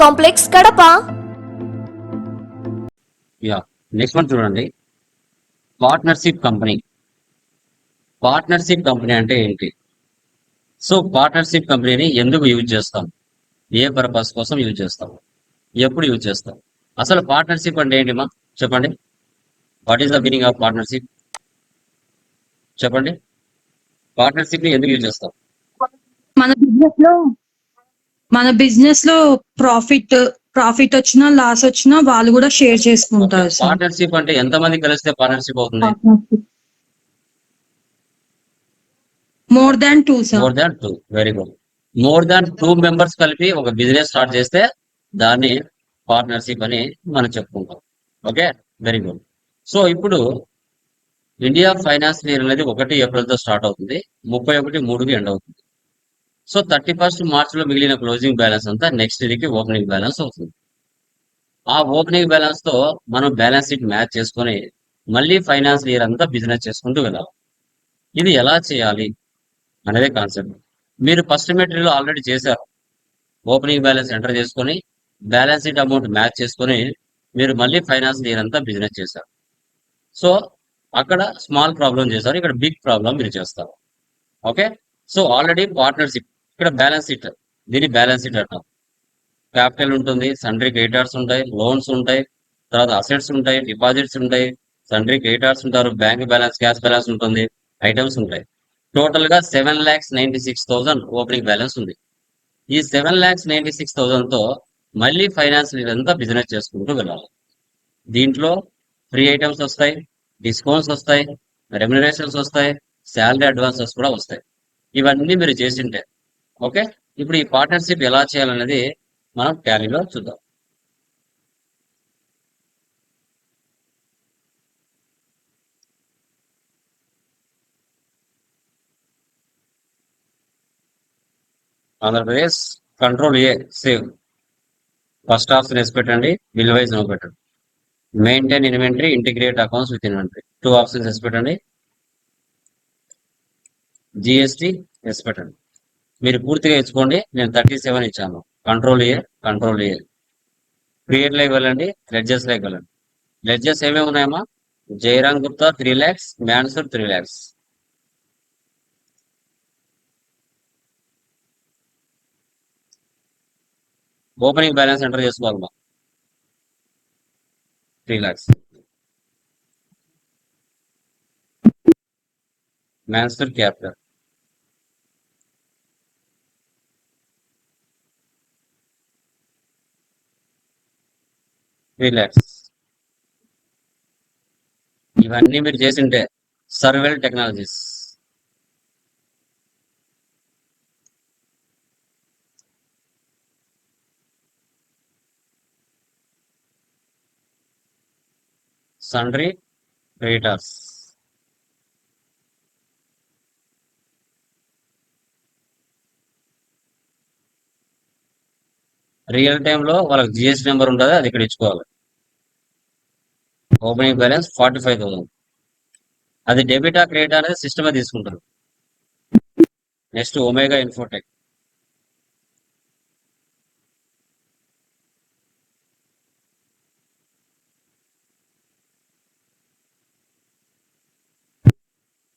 complex Kadapa. Yeah next one చూడండి. Partnership company partnership company అంటే ఏంటి? సో పార్ట్నర్షిప్ కంపెనీని ఎందుకు యూజ్ చేస్తాం? ఏ పర్పస్ కోసం యూజ్ చేస్తాం? ఎప్పుడు యూజ్ చేస్తాం? అసలు పార్ట్నర్షిప్ అంటే ఏంటి మా? చెప్పండి. What is the meaning of partnership చెప్పండి. పార్ట్నర్షిప్ని ఎందుకు యూజ్ చేస్తాం? మన బిజినెస్లో మన బిజినెస్లో ప్రాఫిట్ ప్రాఫిట్ వచ్చినా లాస్ వచ్చినా వాళ్ళు కూడా షేర్ చేసుకుంటారు పార్ట్నర్షిప్ అంటే ఎంతమంది కలిస్తే పార్ట్నర్షిప్ అవుతుంది? More than two sir more than two very good more than two members కలిపి ఒక బిజినెస్ స్టార్ట్ చేస్తే దాన్ని పార్ట్నర్షిప్ అని మనం చెప్పుకుంటాం. ఓకే వెరీ గుడ్ సో ఇప్పుడు ఇండియా ఫైనాన్స్ ఇయర్ అనేది ఒకటి ఏప్రిల్తో స్టార్ట్ అవుతుంది. ముప్పై ఒకటి మూడుకి ఎండ్ అవుతుంది. సో థర్టీ ఫస్ట్ మార్చ్లో మిగిలిన క్లోజింగ్ బ్యాలెన్స్ అంతా నెక్స్ట్ ఇయర్కి ఓపెనింగ్ బ్యాలెన్స్ అవుతుంది. ఆ ఓపెనింగ్ బ్యాలెన్స్తో మనం బ్యాలెన్స్ షీట్ మ్యాచ్ చేసుకొని మళ్ళీ ఫైనాన్స్ ఇయర్ అంతా బిజినెస్ చేసుకుంటూ వెళ్ళాలి. ఇది ఎలా చేయాలి అనేదే కాన్సెప్ట్. మీరు ఫస్ట్ మెటీరియల్ ఆల్రెడీ చేశారు. ఓపెనింగ్ బ్యాలెన్స్ ఎంటర్ చేసుకొని బ్యాలెన్స్ షీట్ అమౌంట్ మ్యాచ్ చేసుకొని మీరు మళ్ళీ ఫైనాన్స్ ఇయర్ అంతా బిజినెస్ చేశారు. సో అక్కడ స్మాల్ ప్రాబ్లం చేశారు ఇక్కడ బిగ్ ప్రాబ్లం మీరు చేస్తారు. ఓకే? సో ఆల్రెడీ పార్ట్నర్షిప్ ఇక్కడ బ్యాలెన్స్ షీట్ దీని బ్యాలెన్స్ షీట్ అంటాం. క్యాపిటల్ ఉంటుంది సండ్రీ క్రెడిటార్స్ ఉంటాయి లోన్స్ ఉంటాయి తర్వాత అసెట్స్ ఉంటాయి డిపాజిట్స్ ఉంటాయి సండ్రీ క్రెడిటార్స్ ఉంటారు బ్యాంక్ బ్యాలెన్స్ క్యాష్ బ్యాలెన్స్ ఉంటుంది ఐటమ్స్ ఉంటాయి. టోటల్గా seven lakhs ninety six thousand opening balance ఉంది. ఈ సెవెన్ ల్యాక్స్ నైన్టీ సిక్స్ థౌసండ్తో మళ్ళీ ఫైనాన్స్ ఇదంతా బిజినెస్ చేసుకుంటూ వెళ్ళాలి. దీంట్లో ఫ్రీ ఐటమ్స్ వస్తాయి డిస్కౌంట్స్ వస్తాయి రెమ్యునరేషన్స్ వస్తాయి శాలరీ అడ్వాన్సెస్ కూడా వస్తాయి. ఇవన్నీ మీరు చేసింటే ఓకే? ఇప్పుడు ఈ పార్ట్నర్షిప్ ఎలా చేయాలనేది మనం టాలీలో చూద్దాం. Andhra Pradesh control A save. First option వేసి పెట్టండి బిల్ వైజ్ నో పెట్టండి. Maintain inventory integrate accounts with inventory. Two options yes పెట్టండి. జిఎస్టి ఎస్ పెట్టండి. మీరు పూర్తిగా ఇచ్చుకోండి నేను థర్టీ సెవెన్ ఇచ్చాను. Control A control A create like వెళ్ళండి. లెడ్జెస్ లైక్ వెళ్ళండి. లెడ్జెస్ ఏమేమి ఉన్నాయమ్మా? Jayaram Gupta three lakhs Mansoor three lakhs opening balance enter చేసుకోవాలమ్మా. Three lakhs Mansoor capital three lakhs ఇవన్నీ మీరు చేసింటే సర్వెల్ టెక్నాలజీస్. సండ్రీ రీటర్స్ రియల్ టైంలో వాళ్ళకి జిఎస్టీ నెంబర్ ఉంటుంది అది ఇక్కడ ఇచ్చుకోవాలి. Opening balance forty five thousand అది డెబిటా క్రెడిట్ అనేది సిస్టమే తీసుకుంటారు. Next Omega Infotech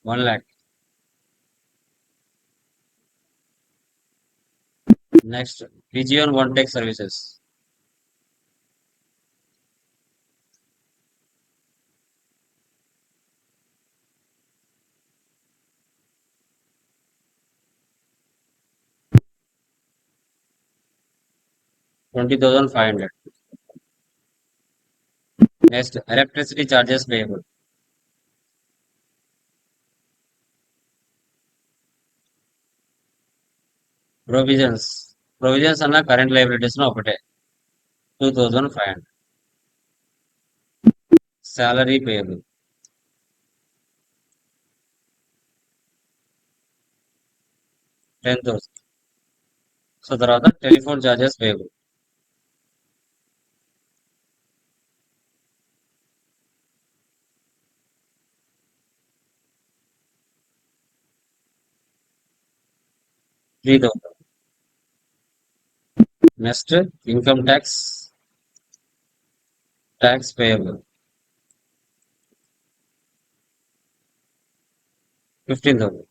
one lakh next Pigeon one tech services twenty thousand five hundred. Next electricity charges payable provisions provisions అన్న కరెంట్ లైబిలిటీస్ ఒకటే. Two thousand five hundred salary payable ten thousand so తర్వాత telephone charges payable three thousand next income tax tax payable fifteen thousand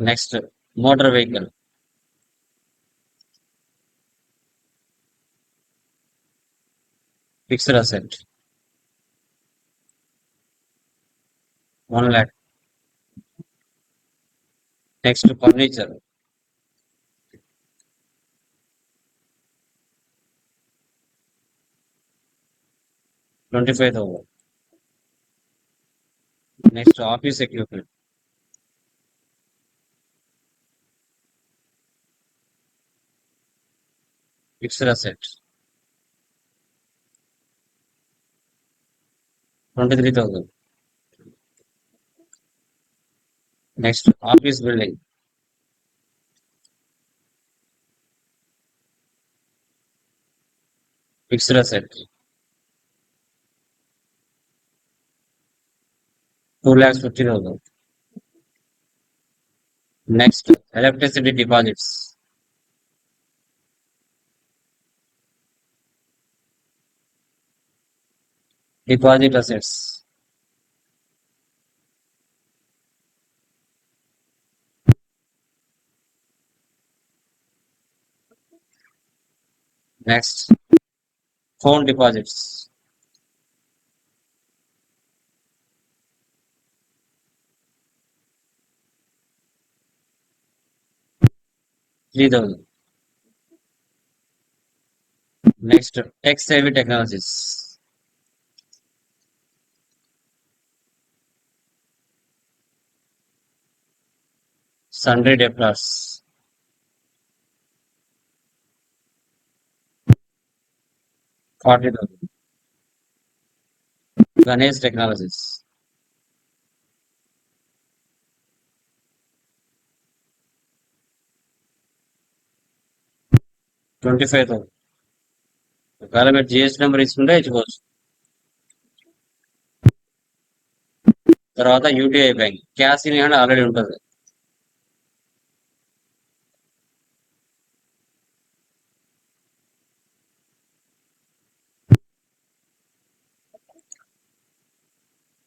next motor vehicle fixed asset one lakh next furniture twenty five thousand next office equipment fixed asset twenty three thousand next office building fixed asset two lakhs fifty thousand next electricity deposits deposit assets next phone deposits three thousand next tech savvy technologies sundry debtors forty thousand Ganesh technologies. Twenty five thousand. ఒకవేళ మీరు GST number ఇచ్చుకుంటే ఇచ్చుకోవచ్చు. తర్వాత UTI bank. Cash in hand already ఉంటుంది.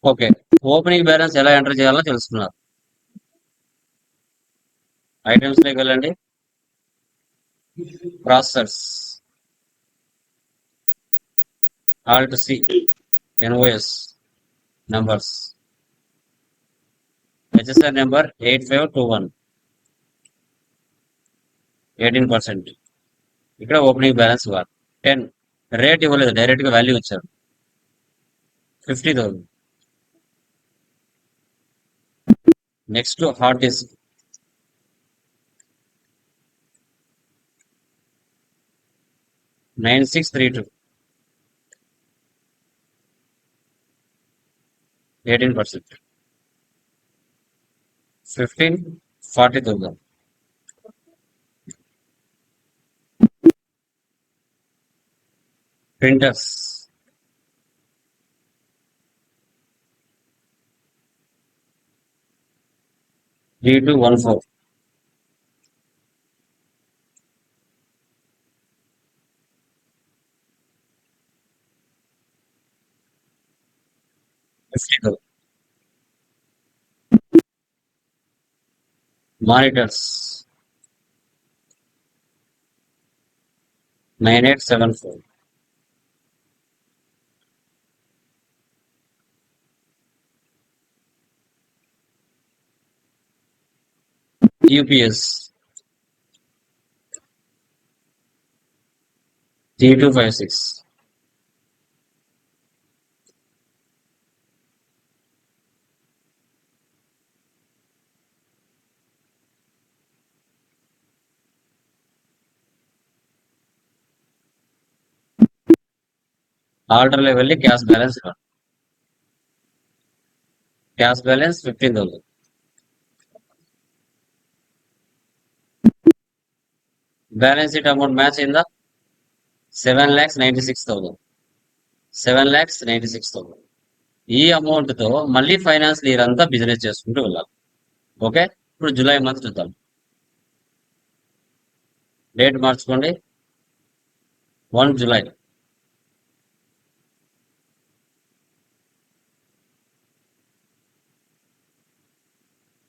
Okay. Opening balance ఎలా enter చేయాలో తెలుసుకున్నారు ఐటమ్స్లోకి వెళ్ళండి. Processors. Alt C. NOS. Numbers. HSR number eight five two one. Eighteen percent. ఇక్కడ ఓపెనింగ్ బ్యాలెన్స్ ఇవ్వాలి టెన్. రేట్ ఇవ్వలేదు. డైరెక్ట్గా వాల్యూ ఇచ్చారు. Fifty thousand. Next hard disk nine six three two. Eighteen percent fifteen forty thousand printers three two one four monitors nine eight seven four UPS T two five six ఆర్డర్లో వెళ్ళి cash balance cash balance fifteen thousand balance sheet amount match అయిందా? Seven lakhs ninety six thousand. Seven lakhs ninety six thousand. ఈ అమౌంట్తో మళ్ళీ finance year అంతా business చేసుకుంటూ వెళ్ళాలి. Okay? ఇప్పుడు జూలై మంత్ చూద్దాం. డేట్ మార్చుకోండి. One July.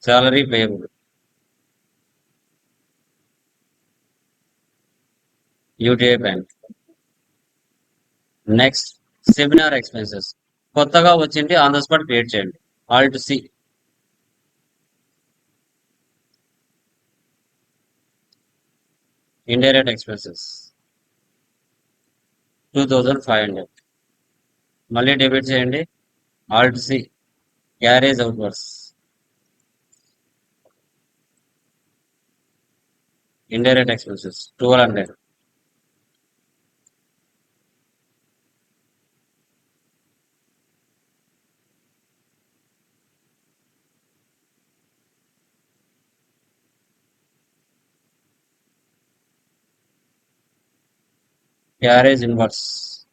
Salary payable UTI bank next seminar expenses కొత్తగా వచ్చింది ఆన్ ద స్పాట్ క్రియేట్ చేయండి. Alt C indirect expenses two thousand five hundred మళ్ళీ డెబిట్ చేయండి. Alt C garage indirect expenses expenses 1200 carriage inverse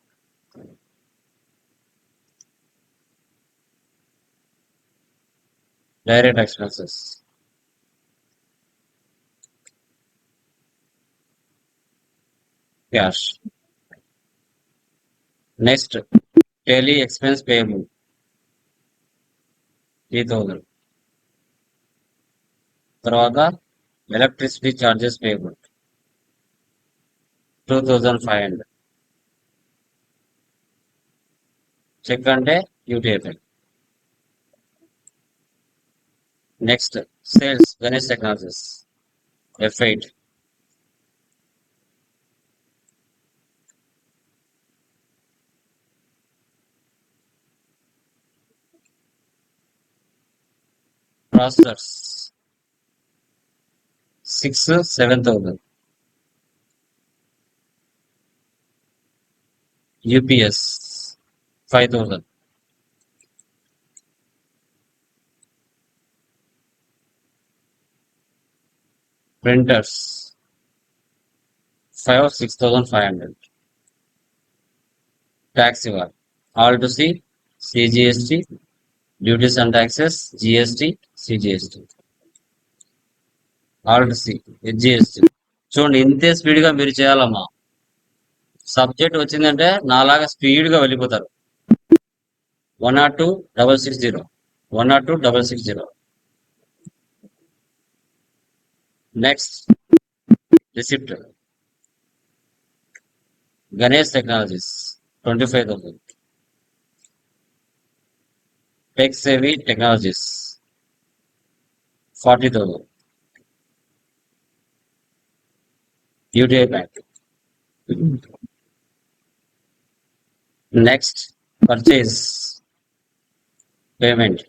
direct expenses cash. Next, daily expense payable. Three thousand తర్వాత electricity charges payable two thousand five hundred cheque అంటే UTI next sales Ganesh technologies F eight processors six seven thousand UPS five thousand printers five six thousand five hundred. Tax ఇవ్వాలి alt C CGST duties and taxes GST CGST alt. C GST చూడండి ఇంతే స్పీడ్గా మీరు చేయాలమ్మా. Subject వచ్చిందంటే నాలాగా స్పీడ్గా వెళ్ళిపోతారు. One not two double six zero. One not two double six zero. Next receipt. Ganesh technologies twenty five thousand. Tech savvy technologies forty thousand. UTI bank. Next purchase payment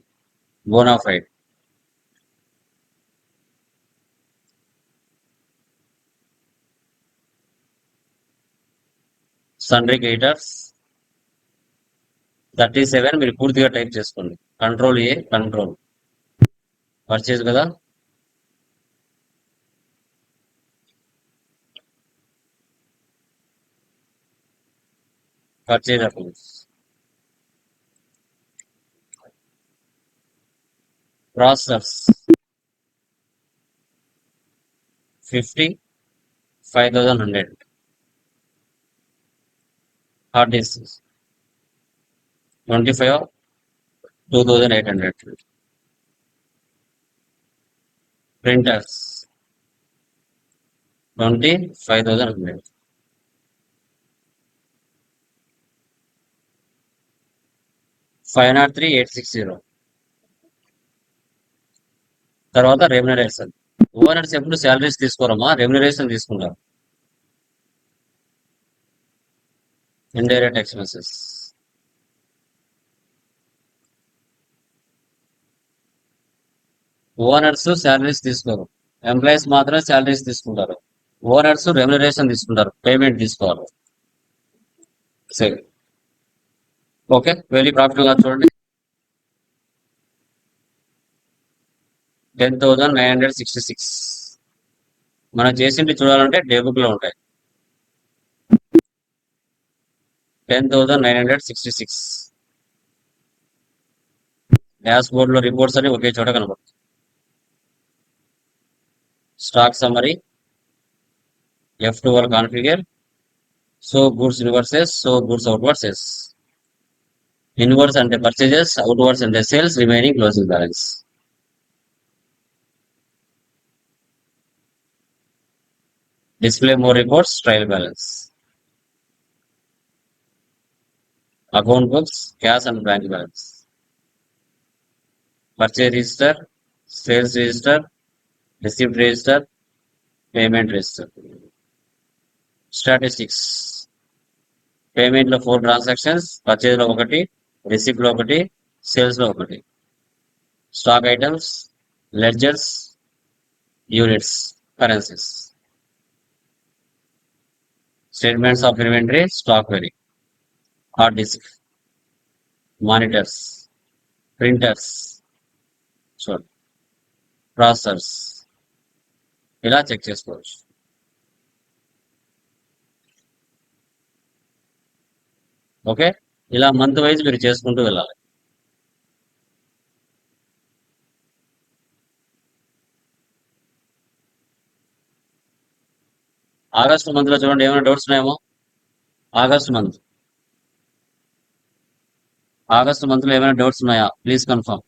bonafide sundry creditors thirty seven మీరు పూర్తిగా type చేసుకోండి. Control A control purchase కదా? Purchase accounts process fifty five thousand hundred hard disk twenty five two thousand eight hundred printers twenty five thousand hundred five not three eight six zero. తర్వాత remuneration. Owners ఎప్పుడు salaries తీసుకోరమ్మా? Remuneration తీసుకుంటారు. Indirect expenses. Owners salaries తీసుకోరు. Employees మాత్రమే salaries తీసుకుంటారు. Owners remuneration తీసుకుంటారు. Payment తీసుకోవాలి. సరే. ఓకే వెరీ ప్రాఫిట్గా చూడండి. Ten thousand nine hundred sixty six. మనం చేసింది చూడాలంటే డే లో ఉంటాయి. Ten thousand nine hundred sixty six. Dash బోర్డ్లో రిపోర్ట్స్ అని ఒకే చోట కనబడుతుంది stock summary F twelve configure show goods inwards show goods outwards. Inwards అంటే పర్చేజెస్ అవుట్వర్డ్స్ అంటే sales remaining closing balance display more reports trial balance account books cash and bank balance purchase register sales register receipt register payment register statistics పేమెంట్లో four transactions పర్చేజ్లో ఒకటి లో ఒకటి సేల్స్లో ఒకటి. Stock items ledgers units currencies statements of inventory stock very hard disk monitors printers చూడండి processors ఇలా check చేసుకోవచ్చు. Okay ఇలా మంత్ వైజ్ మీరు చేసుకుంటూ వెళ్ళాలి. ఆగస్ట్ మంత్లో చూడండి ఏమైనా డౌట్స్ ఉన్నాయేమో? ఆగస్ట్ మంత్ ఆగస్ట్ మంత్లో ఏమైనా డౌట్స్ ఉన్నాయా? ప్లీజ్ కన్ఫర్మ్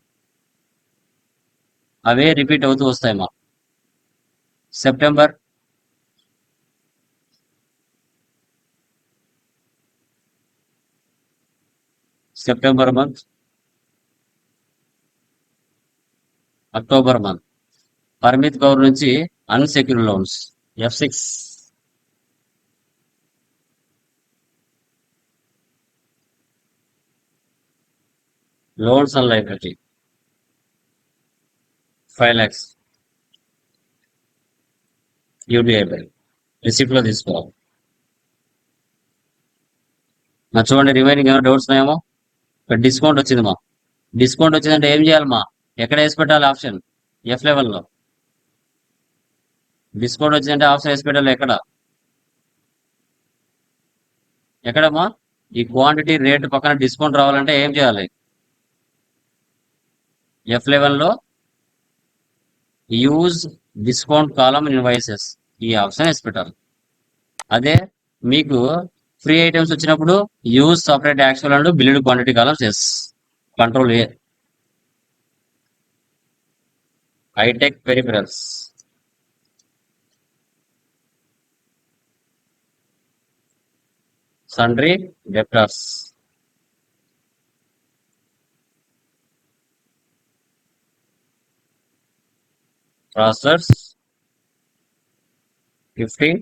అవే రిపీట్ అవుతూ వస్తాయి మా September September month October month Parmit Kaur నుంచి unsecured loans F six loans and liability five lakhs UTI bill రిసిప్ట్లో తీసుకోవాలి. నా చూడండి రిమైనింగ్ ఏమైనా డౌట్స్ ఉన్నాయేమో? డిస్కౌంట్ వచ్చింది మా డిస్కౌంట్ వచ్చిందంటే ఏం చేయాలి మా ఎక్కడ వేసి పెట్టాలి ఆప్షన్? ఎఫ్ లెవెల్లో డిస్కౌంట్ వచ్చిందంటే ఆప్షన్ వేసి పెట్టాలి ఎక్కడ? ఎక్కడమ్మా? ఈ క్వాంటిటీ రేట్ పక్కన డిస్కౌంట్ రావాలంటే ఏం చేయాలి? ఎఫ్ లెవెల్లో యూజ్ డిస్కౌంట్ కాలం ఇన్వాయిసెస్ ఈ ఆప్షన్ వేసి పెట్టాలి. అదే మీకు ఫ్రీ ఐటమ్స్ వచ్చినప్పుడు use separate actual and billed quantity columns yes control A hitech peripherals sundry debtors process fifteen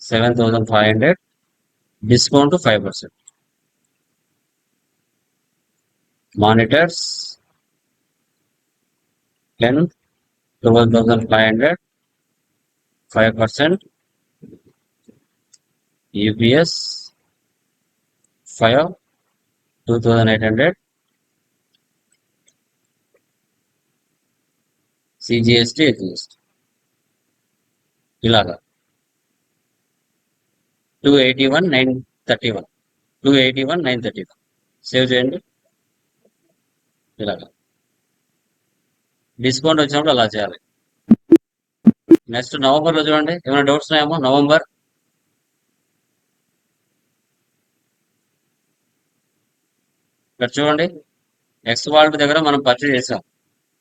seven thousand five hundred discount five percent. Monitors ten twelve thousand five hundred five percent. UPS five two thousand eight hundred. CGST SGST ఇలాగా. Two eighty one nine thirty one. Two eighty one nine thirty one. Save చేయండి. ఇలాగా. Discount వచ్చినప్పుడు అలా చేయాలి. Next నవంబర్లో చూడండి. ఏమైనా doubts ఉన్నాయేమో? నవంబర్ ఇక్కడ చూడండి. నెక్స్ట్ వాళ్ళ దగ్గర మనం పర్చేజ్ చేసాం.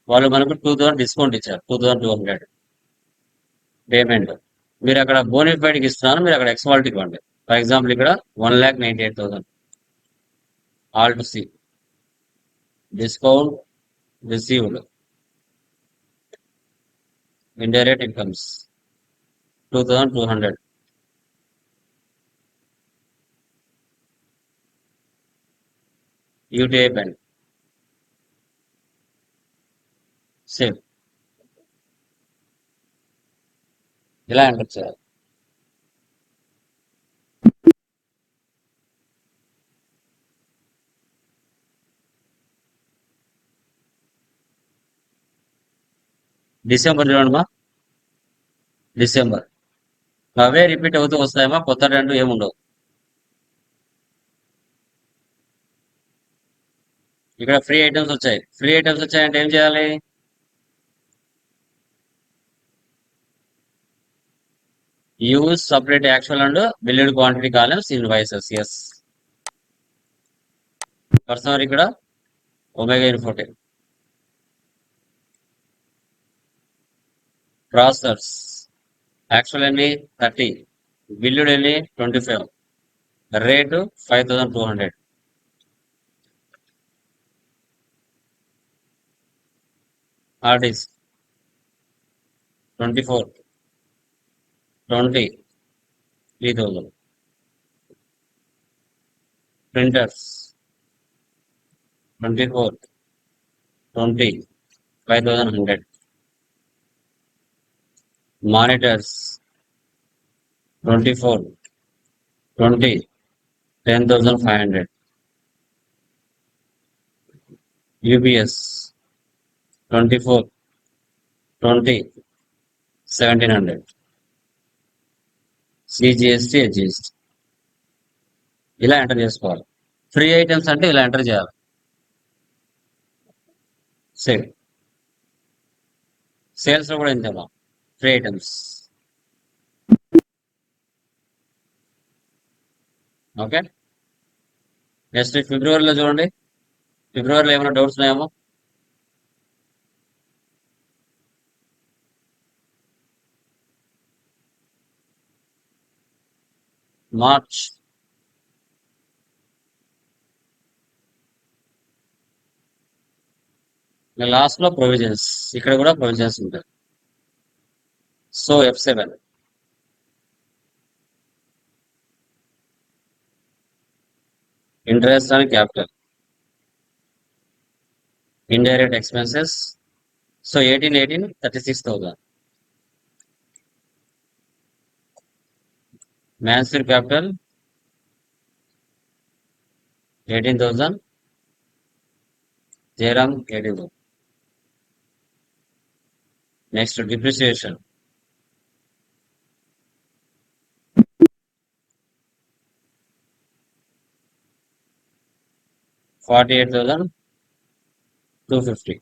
వాళ్ళు మనకు టూ థౌసండ్ డిస్కౌంట్ ఇచ్చారు. Two thousand two hundred payment మీరు అక్కడ బోనిఫైడ్కి ఇస్తున్నారు మీరు అక్కడ ఎక్స్వాల్ట్ ఇవ్వండి. ఫర్ ఎగ్జాంపుల్ ఇక్కడ one lakh ninety eight thousand alt C discount received indirect incomes two thousand two hundred UTI bank save ఇలా ఎంటర్ చేయాలి డిసెంబర్ చూడమ్మా మా. డిసెంబర్. అవే రిపీట్ అవుతూ వస్తాయమ్మా కొత్త రెండు ఏముండవు ఇక్కడ ఫ్రీ ఐటమ్స్ వచ్చాయి. ఫ్రీ ఐటమ్స్ వచ్చాయంటే ఏం చేయాలి? Use separate actual and billed quantity columns in yes personal ఇక్కడ ఒమేగా ఇన్ఫోటెక్ ప్రాసెసర్స్ యాక్చువల్ ఎన్ని థర్టీ బిల్లుడ్ ఎన్ని twenty five rate five thousand two hundred hard twenty four only three thousand printers twenty four twenty five thousand hundred. Monitors twenty four twenty ten thousand five hundred. UPS twenty four twenty seventeen hundred. CGST SGST ఇలా enter చేసుకోవాలి. Free items అంటే ఇలా enter చేయాలి. Sale సేల్స్లో కూడా ఇంతేమా free items okay next ఫిబ్రవరిలో చూడండి. ఫిబ్రవరిలో ఏమైనా డౌట్స్ ఉన్నాయేమో? మార్చ్. లాస్ట్లో ప్రొవిజన్స్. ఇక్కడ కూడా ప్రొవిజన్స్ ఉంటాయి. So F seven. Interest and capital. Indirect expenses. So eighteen eighteen thirty six thousand. Mansoor capital eighteen thousand Jayaram eighteen thousand next depreciation forty eight thousand two fifty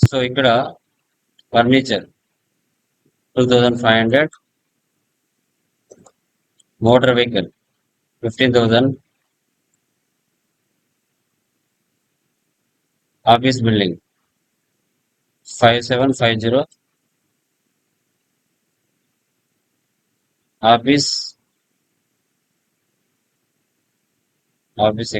so ఇక్కడ furniture two thousand five hundred motor vehicle fifteen thousand office building five seven five zero office office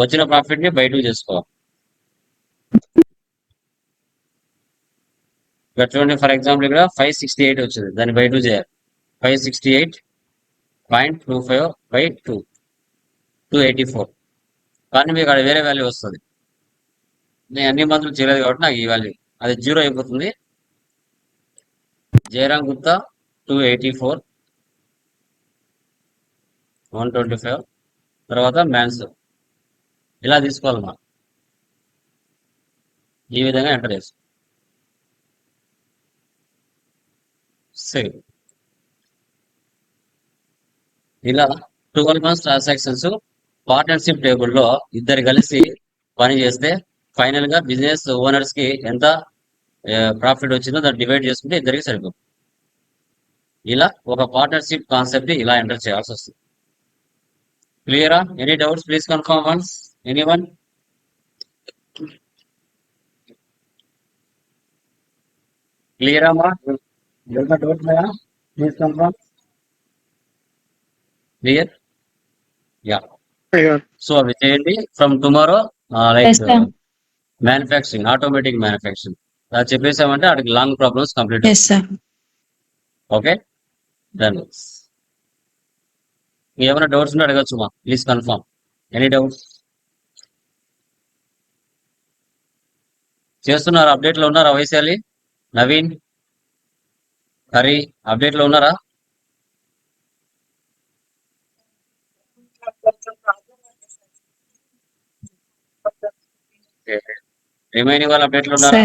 వచ్చిన ప్రాఫిట్ని బయటకు చేసుకోవాలి. ఇక్కడ చూడండి for example ఇక్కడ five sixty eight వచ్చింది. దాన్ని బై టూ చేయాలి. Five sixty eight point two five by two two eighty four కానీ మీకు అక్కడ వేరే వాల్యూ వస్తుంది. నేను అన్ని మందులు చేయలేదు కాబట్టి నాకు ఈ వాల్యూ అది జీరో అయిపోతుంది. Jayaram Gupta two eighty four one twenty five తర్వాత మ్యాన్స్ ఇలా తీసుకోవాలి మనం. ఈ విధంగా ఎంటర్ చేసుకో సేవ్ ఇలా ట్వెల్వ్ మంత్స్ ట్రాన్సాక్షన్స్ పార్ట్నర్షిప్ టేబుల్లో ఇద్దరు కలిసి పని చేస్తే ఫైనల్గా బిజినెస్ ఓనర్స్కి ఎంత ప్రాఫిట్ వచ్చిందో దాన్ని డివైడ్ చేసుకుంటే ఇద్దరికి సరిపోతుంది. ఇలా ఒక పార్ట్నర్షిప్ కాన్సెప్ట్ ఇలా ఎంటర్ చేయాల్సి వస్తుంది. క్లియరా any doubts please confirm once any one క్లియరా మా ఏమైనా డౌట్ ఉన్నాయా please confirm clear yeah so అవి చేయండి. From tomorrow Yes. Manufacturing automatic manufacturing అది చెప్పేసామంటే అక్కడికి long problems complete okay done ఏమైనా డౌట్స్ ఉంటే అడగచ్చు మా. ప్లీజ్ కన్ఫర్మ్ ఎనీ డౌట్స్ చేస్తున్నారు? అప్డేట్లో ఉన్నారా వైశాలి నవీన్? హరి అప్డేట్లో ఉన్నారా? రిమైనింగ్ వాళ్ళు అప్డేట్లో ఉన్నారా?